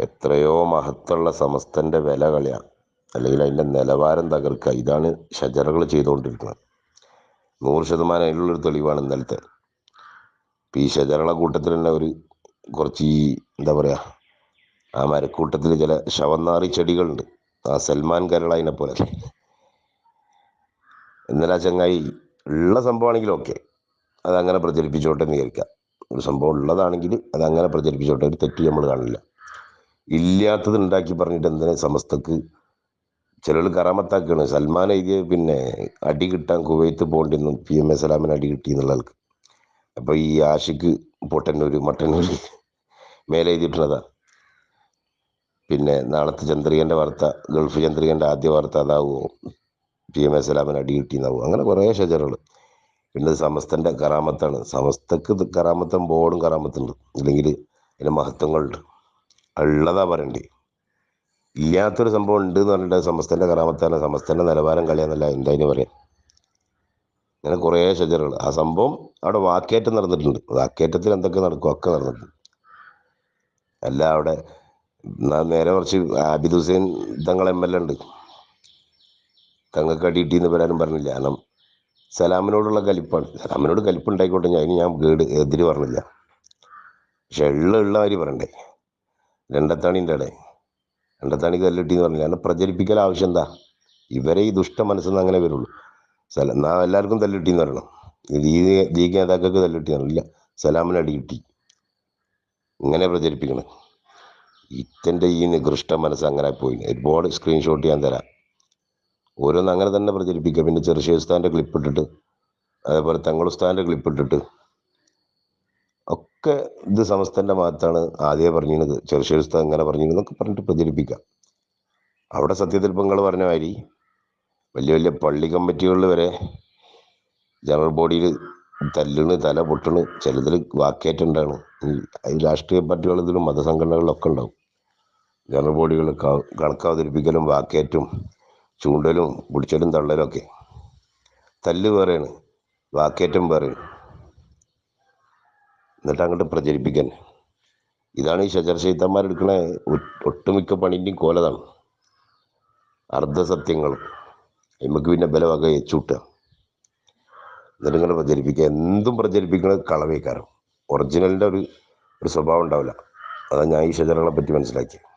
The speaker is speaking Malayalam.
എത്രയോ മഹത്തുള്ള സമസ്തന്റെ വില കളിയാണ് അല്ലെങ്കിൽ അതിന്റെ നിലവാരം തകർക്കുക ഇതാണ് ഷജറകൾ ചെയ്തുകൊണ്ടിരിക്കുന്നത്. നൂറ് ശതമാനം അതിലുള്ളൊരു തെളിവാണ് ഇന്നലത്തെ. ഈ ഷജറകളെ കൂട്ടത്തിൽ തന്നെ ഒരു കുറച്ച് ഈ എന്താ പറയുക ആ മരക്കൂട്ടത്തിൽ ചില ശവന്നാറി ചെടികളുണ്ട്. ആ സൽമാൻ കരളതിനെ പോലെ. ഇന്നലെ ആ ചങ്ങായി ഉള്ള സംഭവമാണെങ്കിലും ഓക്കെ. അതങ്ങനെ പ്രചരിപ്പിച്ചോട്ടെ എന്ന് വിചാരിക്കാം. ഒരു സംഭവം ഉള്ളതാണെങ്കിൽ അതങ്ങനെ പ്രചരിപ്പിച്ചോട്ടെ. ഒരു തെറ്റ് നമ്മൾ കാണില്ല. ഇല്ലാത്തത് ഉണ്ടാക്കി പറഞ്ഞിട്ട് എന്തിനാ സമസ്തക്ക്? ചിലർ കറാമത്താക്കാണ്. സൽമാൻ എഴുതിയ പിന്നെ അടി കിട്ടാൻ കുവൈത്ത് പോകേണ്ടിന്നു പി എം എ സലാമിന് അടി കിട്ടി എന്നുള്ള ആൾക്ക്. അപ്പോൾ ഈ ആഷിക്ക് പൊട്ടന്നൂര് മട്ടന്നൂര് മേലെ എഴുതിയിട്ടുള്ളതാ. പിന്നെ നാളത്തെ ചന്ദ്രികന്റെ വാർത്ത ഗൾഫ് ചന്ദ്രികന്റെ ആദ്യ വാർത്ത അതാവുമോ പി എം എ സലാമിന് അടി കിട്ടിയെന്നാവും അങ്ങനെ കുറേ ഷജറുകൾ പിന്നെ സമസ്തന്റെ കറാമത്താണ്. സമസ്തക്ക് കറാമത്തും ബോർഡും കറാമത്തുണ്ട്. ഇല്ലെങ്കിൽ അതിന്റെ മഹത്വങ്ങളുണ്ട് ഉള്ളതാ പറയണ്ടേ. ഇല്ലാത്തൊരു സംഭവം ഉണ്ട് എന്ന് പറഞ്ഞിട്ട് സമസ്തന്റെ കറാമത്താണ് സമസ്തന്റെ നിലവാരം കളിയാന്നല്ല എന്താ അതിന് പറയാം അങ്ങനെ കുറേ ഷജറുകൾ. ആ സംഭവം അവിടെ വാക്കേറ്റം നടന്നിട്ടുണ്ട്. വാക്കേറ്റത്തിൽ എന്തൊക്കെ നടക്കും ഒക്കെ നടന്നിട്ടുണ്ട്. അല്ല അവിടെ നേരെ കുറച്ച് Abid Hussain Thangal M L A ഉണ്ട്. തങ്ങൾക്ക് അടിയിട്ടിന്ന് വരാനും പറഞ്ഞില്ല. കാരണം സലാമിനോടുള്ള കലിപ്പാണ്. സലാമിനോട് കലിപ്പുണ്ടായിക്കോട്ടെ ഞാൻ ഞാൻ ഗേഡ് എതിര് പറഞ്ഞില്ല. പക്ഷെ ഉള്ള ഉള്ള കാര്യം പറയണ്ടേ. രണ്ടത്താണിന്റെ ഇടയിൽ രണ്ടത്താണിക്ക് കല്ലിട്ടിന്ന് പറഞ്ഞില്ല? കാരണം പ്രചരിപ്പിക്കൽ ആവശ്യം എന്താ? ഇവരെ ഈ ദുഷ്ട മനസ്സെന്ന് അങ്ങനെ വരുള്ളൂ. സല എന്നാ എല്ലാവർക്കും തല്ലിട്ടിന്ന് പറയണം. ലീഗ് ലീഗ് നേതാക്കൾക്ക് തല്ലിട്ടി ഇല്ല സലാമിന് അടി കിട്ടി. ഇങ്ങനെ പ്രചരിപ്പിക്കണം. ഇത്തന്റെ ഈ നികൃഷ്ട മനസ്സ് അങ്ങനെ പോയി ഒരുപാട് സ്ക്രീൻഷോട്ട് ഞാൻ തരാം. ഓരോന്ന് അങ്ങനെ തന്നെ പ്രചരിപ്പിക്കുക. പിന്നെ ചെറുശേസ്ഥാന്റെ ക്ലിപ്പ് ഇട്ടിട്ട് അതേപോലെ തങ്ങൾ ഉസ്താന്റെ ക്ലിപ്പ് ഇട്ടിട്ട് ഒക്കെ ഇത് സമസ്തന്റെ ഭാഗത്താണ് ആദ്യമേ പറഞ്ഞിരുന്നത്. ചെറുശ്ശേ എങ്ങനെ ഇങ്ങനെ പറഞ്ഞിരുന്നൊക്കെ പറഞ്ഞിട്ട് പ്രചരിപ്പിക്കാം അവിടെ സത്യത്തിൽ പങ്കൾ പറഞ്ഞ മാതിരി വലിയ വലിയ പള്ളി കമ്മിറ്റികളിൽ വരെ ജനറൽ ബോഡിയിൽ തല്ലിണ് തല പൊട്ടണ് ചിലതിൽ വാക്കേറ്റുണ്ടാണ്. ഈ രാഷ്ട്രീയ പാർട്ടികളിലും മതസംഘടനകളിലൊക്കെ ഉണ്ടാവും. ജനറൽ ബോഡികൾ കണക്ക് അവതരിപ്പിക്കലും വാക്കേറ്റും ചൂണ്ടലും പിടിച്ചലും തള്ളലും ഒക്കെ തല്ല് വേറെയാണ് വാക്കേറ്റം വേറെയാണ്. എന്നിട്ട് അങ്ങോട്ട് പ്രചരിപ്പിക്കാൻ. ഇതാണ് ഈ ഷജർ ഷെയ്ത്തന്മാരെടുക്കണ ഒട്ടുമിക്ക പണിന്റെയും കോലതാണ്. അർദ്ധസത്യങ്ങൾ. നമുക്ക് പിന്നെ ബലമാക്ക ചൂട്ടുക എന്നിട്ട് ഇങ്ങനെ പ്രചരിപ്പിക്കുക. എന്തും പ്രചരിപ്പിക്കുന്നത് കളവേക്കാരം. ഒറിജിനലിന്റെ ഒരു ഒരു സ്വഭാവം ഉണ്ടാവില്ല. അതാണ് ഞാൻ ഈ ഷജറുകളെ പറ്റി മനസ്സിലാക്കിയത്